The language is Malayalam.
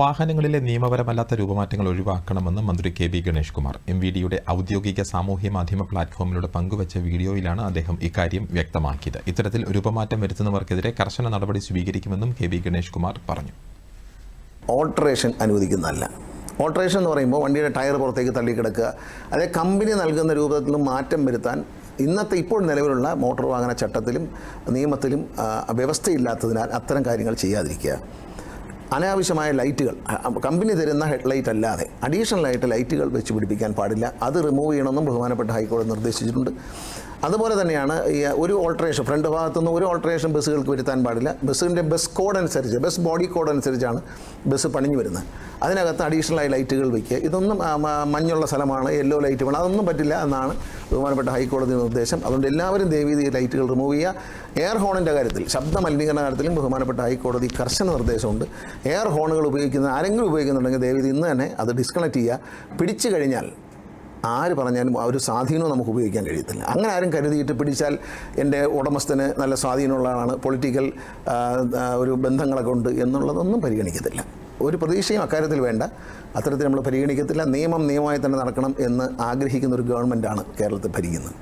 വാഹനങ്ങളിലെ നിയമപരമല്ലാത്ത രൂപമാറ്റങ്ങൾ ഒഴിവാക്കണമെന്ന് മന്ത്രി K B Ganesh Kumar M V ഡിയുടെ ഔദ്യോഗിക സാമൂഹ്യ മാധ്യമ പ്ലാറ്റ്ഫോമിലൂടെ പങ്കുവച്ച വീഡിയോയിലാണ് അദ്ദേഹം ഇക്കാര്യം വ്യക്തമാക്കിയത്. ഇത്തരത്തിൽ രൂപമാറ്റം വരുത്തുന്നവർക്കെതിരെ കർശന നടപടി സ്വീകരിക്കുമെന്നും കെ ബി ഗണേഷ് കുമാർ പറഞ്ഞു. ഓൾട്ടറേഷൻ അനുവദിക്കുന്നതല്ല. ഓൾട്ടറേഷൻ എന്ന് പറയുമ്പോൾ വണ്ടിയുടെ ടയർ പുറത്തേക്ക് തള്ളിക്കിടക്കുക. അതേ കമ്പനി നൽകുന്ന രൂപത്തിലും മാറ്റം വരുത്താൻ ഇന്നത്തെ ഇപ്പോൾ നിലവിലുള്ള മോട്ടോർ വാഹന ചട്ടത്തിലും നിയമത്തിലും വ്യവസ്ഥയില്ലാത്തതിനാൽ അത്തരം കാര്യങ്ങൾ ചെയ്യാതിരിക്കുക. അനാവശ്യമായ ലൈറ്റുകൾ. കമ്പനി തരുന്ന ഹെഡ് ലൈറ്റ് അല്ലാതെ അഡീഷണൽ ആയിട്ട് ലൈറ്റുകൾ വെച്ച് പിടിപ്പിക്കാൻ പാടില്ല. അത് റിമൂവ് ചെയ്യണമെന്നും ബഹുമാനപ്പെട്ട ഹൈക്കോടതി നിർദ്ദേശിച്ചിട്ടുണ്ട്. അതുപോലെ തന്നെയാണ് ഈ ഒരു ഓൾട്ടറേഷൻ ഫ്രണ്ട് ഭാഗത്തുനിന്ന് ഒരു ഓൾട്ടറേഷൻ ബസ്സുകൾക്ക് വരുത്താൻ പാടില്ല. ബസ്സിന്റെ ബസ് കോഡ് അനുസരിച്ച് ബസ് ബോഡി കോഡ് അനുസരിച്ചാണ് ബസ് പണിഞ്ഞു വരുന്നത്. അതിനകത്ത് അഡീഷണൽ ആയി ലൈറ്റുകൾ വയ്ക്കുക ഇതൊന്നും മഞ്ഞുള്ള സ്ഥലമാണ് യെല്ലോ ലൈറ്റ് വേണം അതൊന്നും പറ്റില്ല എന്നാണ് ബഹുമാനപ്പെട്ട ഹൈക്കോടതി നിർദ്ദേശം. അതുകൊണ്ട് എല്ലാവരും ദേവീതി ലൈറ്റുകൾ റിമൂവ് ചെയ്യുക. എയർ ഹോണിന്റെ കാര്യത്തിൽ ശബ്ദ മലിനീകരണ കാര്യത്തിലും ബഹുമാനപ്പെട്ട ഹൈക്കോടതി കർശന നിർദ്ദേശമുണ്ട്. എയർ ഹോണുകൾ ഉപയോഗിക്കുന്ന ആരെങ്കിലും ഉപയോഗിക്കുന്നുണ്ടെങ്കിൽ ദേവീതി ഇന്ന് തന്നെ അത് ഡിസ്കണക്ട് ചെയ്യുക. പിടിച്ചു കഴിഞ്ഞാൽ ആര് പറഞ്ഞാലും ആ ഒരു സ്വാധീനവും നമുക്ക് ഉപയോഗിക്കാൻ കഴിയത്തില്ല. അങ്ങനെ ആരും കരുതിയിട്ട് പിടിച്ചാൽ എന്റെ ഉടമസ്ഥന് നല്ല സ്വാധീനമുള്ള ആളാണ്. പൊളിറ്റിക്കൽ ഒരു ബന്ധങ്ങളൊക്കെ ഉണ്ട് എന്നുള്ളതൊന്നും പരിഗണിക്കത്തില്ല. ഒരു പ്രതീക്ഷയും അക്കാര്യത്തിൽ വേണ്ട. അത്തരത്തിൽ നമ്മൾ പരിഗണിക്കത്തില്ല. നിയമം നിയമമായി തന്നെ നടക്കണം എന്ന് ആഗ്രഹിക്കുന്ന ഒരു ഗവൺമെന്റാണ് കേരളത്തിൽ ഭരിക്കുന്നത്.